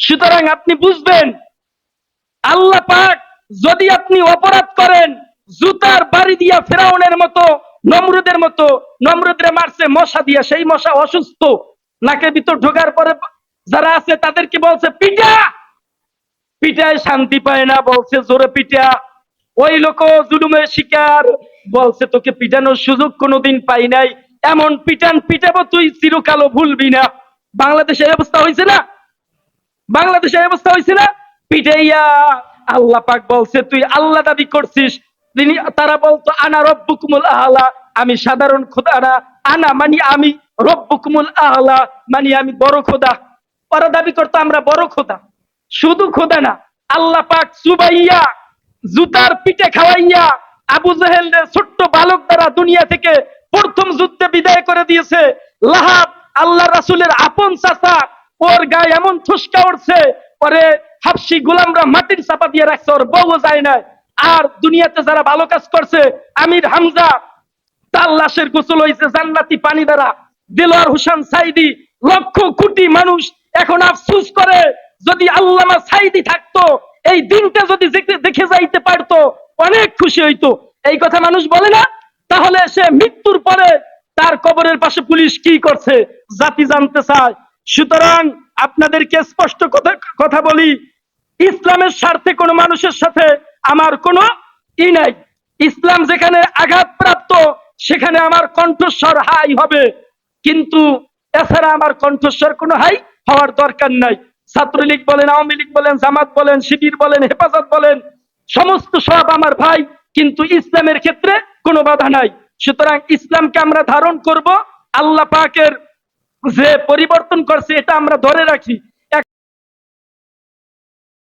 সুতরাং আপনি বুঝবেন, আল্লাহ পাক যদি আপনি অপরাধ করেন, জুতার বাড়ি দিয়া ফেরাউনের মতো, নমরুদের মতো, নমরুদরে মারছে, মশা দিয়া, সেই মশা অসুস্থ নাকের ভিতর ঢোকার পরে যারা আছে তাদেরকে বলছে, পিটা! পিটায় শান্তি পায় না, বলছে, জোরে পিটা। ওই লোক জুলুমের শিকার, বলছে, তোকে পিটানোর সুযোগ কোনোদিন পাই নাই। এমন পিটান পিটাবো তুই চিরকালও ভুলবি না। বাংলাদেশে অবস্থা হয়েছে না? বাংলাদেশে অবস্থা হয়েছে না? পিটাইয়া আল্লাহ পাক বলছে, তুই আল্লাহ দাবি করছিস। তিনি, তারা বলতো, আনা রব্বুকুমুল আহলা। আমি সাধারণ খোদা না। আনা মানি আমি রব্বুকুমুল আহলা। মানি আমি বড় খোদা। ওরা দাবি করতো, আমরা বড় খোদা। শুধু খোদা না, আল্লাহ পাক সুবাইয়া জুতার পিঠে খাওয়াইয়া, আবু জাহেলের ছোট্ট বালক দ্বারা দুনিয়া থেকে প্রথম যুদ্ধে বিদায় করে দিয়েছে। লাহাব, আল্লাহ রাসুলের আপন চাচা ওর গায়ে এমন থুসকা উঠছে পরে হাফসি গোলামরা মাটির চাপা দিয়ে রাখছে, ওর বউ যায় না। আর দুনিয়াতে যারা ভালো কাজ করছে, আমির হামজা, তার লাশের গোসল হয়েছে জান্নাতি পানি দ্বারা। দিলওয়ার হোসেন সাইদি লক্ষ কোটি মানুষ এখন আফসুস করে, যদি আল্লামা সাইদি থাকতো, এই দিনটা যদি দেখে যাইতে পারতো, অনেক খুশি হইতো। এই কথা মানুষ বলে না? তাহলে সে মৃত্যুর পরে তার কবরের পাশে পুলিশ কি করছে? জাতি জানতে চায়। সুতরাং আপনাদেরকে স্পষ্ট কথা বলি, ইসলামের স্বার্থে কোনো মানুষের সাথে আমার কোনো ই নাই। ইসলাম যেখানে আঘাতপ্রাপ্ত, সেখানে আমার কণ্ঠস্বর হাই হবে। কিন্তু এছাড়া আমার কণ্ঠস্বর কোনো হাই হওয়ার দরকার নাই। ছাত্রলীগ বলেন, আওয়ামী লীগ বলেন, জামাত বলেন, শিবির বলেন, হেফাজত বলেন, সমস্ত সব আমার ভাই, কিন্তু ইসলামের ক্ষেত্রে কোনো বাধা নাই। সুতরাং ইসলামকে আমরা ধারণ করব আল্লাহ পাকের যে পরিবর্তন করছে এটা আমরা ধরে রাখি।